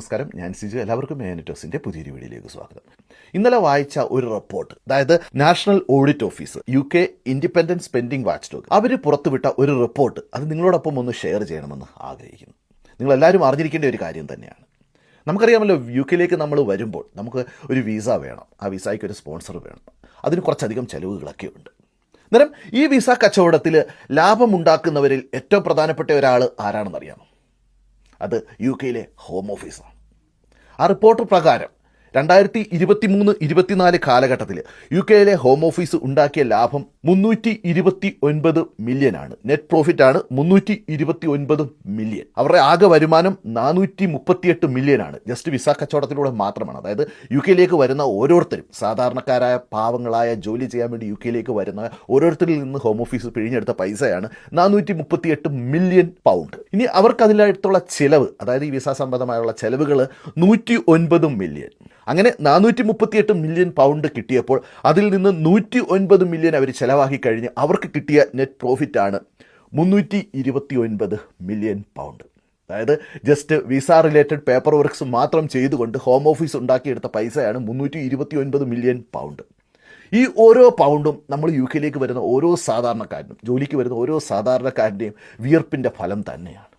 നമസ്കാരം. ഞാൻ സിജു. എല്ലാവർക്കും മേനറ്റോസിന്റെ പുതിയൊരു വീഡിയോയിലേക്ക് സ്വാഗതം. ഇന്നലെ വായിച്ച ഒരു റിപ്പോർട്ട് അതായത് National Audit Office U K independent spending watch dog അവർ പുറത്തുവിട്ട ഒരു റിപ്പോർട്ട് അത് നിങ്ങളോടൊപ്പം ഒന്ന് ഷെയർ ചെയ്യണമെന്ന് ആഗ്രഹിക്കുന്നു. നിങ്ങൾ എല്ലാവരും അറിഞ്ഞിരിക്കേണ്ട ഒരു കാര്യം തന്നെയാണ്. നമുക്കറിയാമല്ലോ യു കെയിലേക്ക് നമ്മൾ വരുമ്പോൾ നമുക്ക് ഒരു വിസ വേണം. ആ വിസയ്ക്ക് ഒരു സ്പോൺസർ വേണം. അതിന് കുറച്ചധികം ചെലവുകളൊക്കെ ഉണ്ട്. അന്നേരം ഈ വിസ കച്ചവടത്തിൽ ലാഭമുണ്ടാക്കുന്നവരിൽ ഏറ്റവും പ്രധാനപ്പെട്ട ഒരാൾ ആരാണെന്നറിയാമോ? അത് യു കെയിലെ ഹോം ഓഫീസാണ്. ആ റിപ്പോർട്ട് പ്രകാരം രണ്ടായിരത്തി ഇരുപത്തി മൂന്ന് ഇരുപത്തിനാല് കാലഘട്ടത്തിൽ യു കെയിലെ ഹോം ഓഫീസ് ഉണ്ടാക്കിയ ലാഭം മുന്നൂറ്റി ഇരുപത്തി ഒൻപത് മില്യനാണ്. നെറ്റ് പ്രോഫിറ്റ് ആണ് മുന്നൂറ്റി ഇരുപത്തി ഒൻപത് മില്യൺ അവരുടെ ആകെ വരുമാനം നാനൂറ്റി മുപ്പത്തിയെട്ട് ആണ് ജസ്റ്റ് വിസ കച്ചവടത്തിലൂടെ മാത്രമാണ്. അതായത് യു കെയിലേക്ക് വരുന്ന ഓരോരുത്തരും സാധാരണക്കാരായ പാവങ്ങളായ ജോലി ചെയ്യാൻ വേണ്ടി യു കെയിലേക്ക് വരുന്ന ഓരോരുത്തരിൽ നിന്ന് ഹോം ഓഫീസ് പിഴിഞ്ഞെടുത്ത പൈസയാണ് നാനൂറ്റി മുപ്പത്തിയെട്ട് മില്യൺ പൗണ്ട്. ഇനി അവർക്ക് അതിലായിട്ടുള്ള ചിലവ് അതായത് ഈ വിസ സംബന്ധമായുള്ള ചിലവുകൾ നൂറ്റി ഒൻപത് മില്യൺ അങ്ങനെ നാനൂറ്റി മുപ്പത്തിയെട്ട് മില്യൺ പൗണ്ട് കിട്ടിയപ്പോൾ അതിൽ നിന്ന് നൂറ്റി ഒൻപത് മില്യൺ അവർ ചിലവാക്കി കഴിഞ്ഞ് അവർക്ക് കിട്ടിയ നെറ്റ് പ്രോഫിറ്റ് ആണ് മുന്നൂറ്റി ഇരുപത്തി ഒൻപത് മില്യൺ പൗണ്ട് അതായത് just visa related paper works മാത്രം ചെയ്തുകൊണ്ട് ഹോം ഓഫീസ് ഉണ്ടാക്കിയെടുത്ത പൈസയാണ് മുന്നൂറ്റി ഇരുപത്തി ഒൻപത് മില്യൺ പൗണ്ട് ഈ ഓരോ പൗണ്ടും നമ്മൾ യു കെയിലേക്ക് വരുന്ന ഓരോ സാധാരണക്കാരനും ജോലിക്ക് വരുന്ന ഓരോ സാധാരണക്കാരന്റെയും വിയർപ്പിന്റെ ഫലം തന്നെയാണ്.